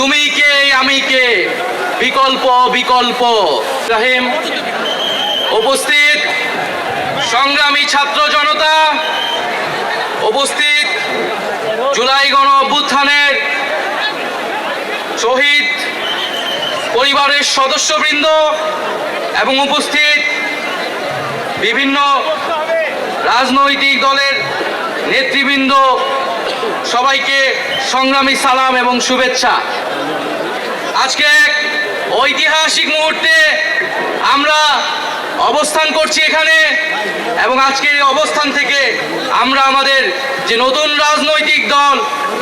তুমি কে, আমি কে? বিকল্প বিকল্প। রাহিম উপস্থিত। সংগ্রামী ছাত্র জনতা, উপস্থিত। জুলাই গণ অভ্যুত্থানের শহীদ পরিবারের সদস্যবৃন্দ এবং উপস্থিত বিভিন্ন রাজনৈতিক দলের নেতৃবৃন্দ সবাইকে সংগ্রামী সালাম এবং শুভেচ্ছা। আজকে এক ঐতিহাসিক মুহূর্তে আমরা অবস্থান করছি এখানে এবং আজকের অবস্থান থেকে আমরা আমাদের যে নতুন রাজনৈতিক দল,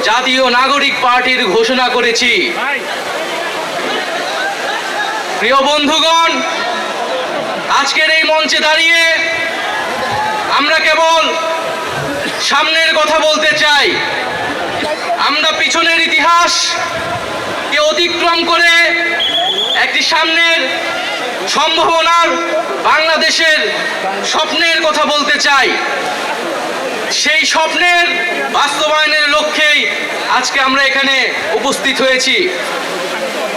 জাতীয় নাগরিক পার্টির ঘোষণা করেছি। প্রিয় বন্ধুগণ, আজকের এই মঞ্চে দাঁড়িয়ে আমরা কেবল সামনের কথা বলতে চাই। আমরা পিছনের ইতিহাস কে অতিক্রম করে একটি সামনের সম্ভাবনার বাংলাদেশের স্বপ্নের কথা বলতে চাই। সেই স্বপ্নের বাস্তবায়নের লক্ষ্যেই আজকে আমরা এখানে উপস্থিত হয়েছি।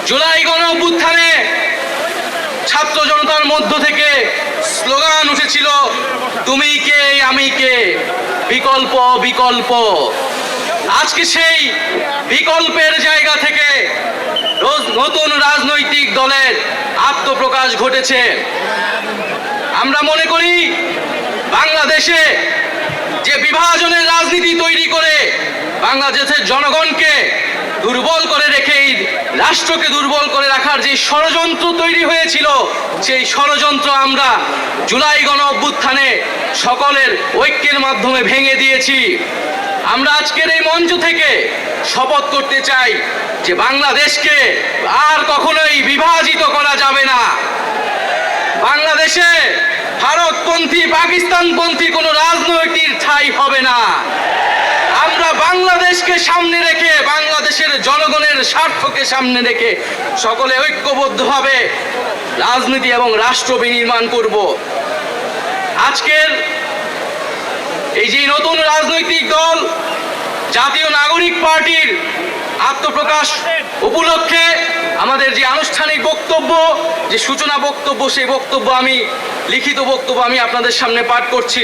জুলাই গণ ছাত্র জনতার মধ্য থেকে স্লোগান উঠেছিল তুমি কে আমি কে বিকল্প বিকল্প। আজকে সেই বিকল্পের জায়গা থেকে নতুন রাজনৈতিক দলের আত্মপ্রকাশ ঘটেছে। আমরা মনে করি, বাংলাদেশে যে বিভাজনের রাজনীতি তৈরি করে বাংলাদেশের জনগণকে দুর্বল করে রেখে এই রাষ্ট্রকে দুর্বল করে রাখার যে ষড়যন্ত্র তৈরি হয়েছিল, সেই ষড়যন্ত্র আমরা জুলাই গণ অভ্যুত্থানে সকলের ঐক্যের মাধ্যমে ভেঙে দিয়েছি। আমরা আজকের এই মঞ্চ থেকে শপথ করতে চাই যে বাংলাদেশকে আর কখনোই বিভাজিত করা যাবে না। বাংলাদেশে ভারতপন্থী, পাকিস্তানপন্থী কোনো রাজনৈতিক ঠাঁই হবে না। আমরা বাংলাদেশকে সামনে রেখে জনগণের স্বার্থকে সামনে রেখে সকলে ঐক্যবদ্ধভাবে রাজনীতি এবং রাষ্ট্র বিনির্মাণ করব। আজকের এই যে নতুন রাজনৈতিক দল, জাতীয় নাগরিক পার্টির আত্মপ্রকাশ উপলক্ষে আমাদের যে আনুষ্ঠানিক বক্তব্য, যে সূচনা বক্তব্য, সেই বক্তব্য আমি, লিখিত বক্তব্য আমি আপনাদের সামনে পাঠ করছি।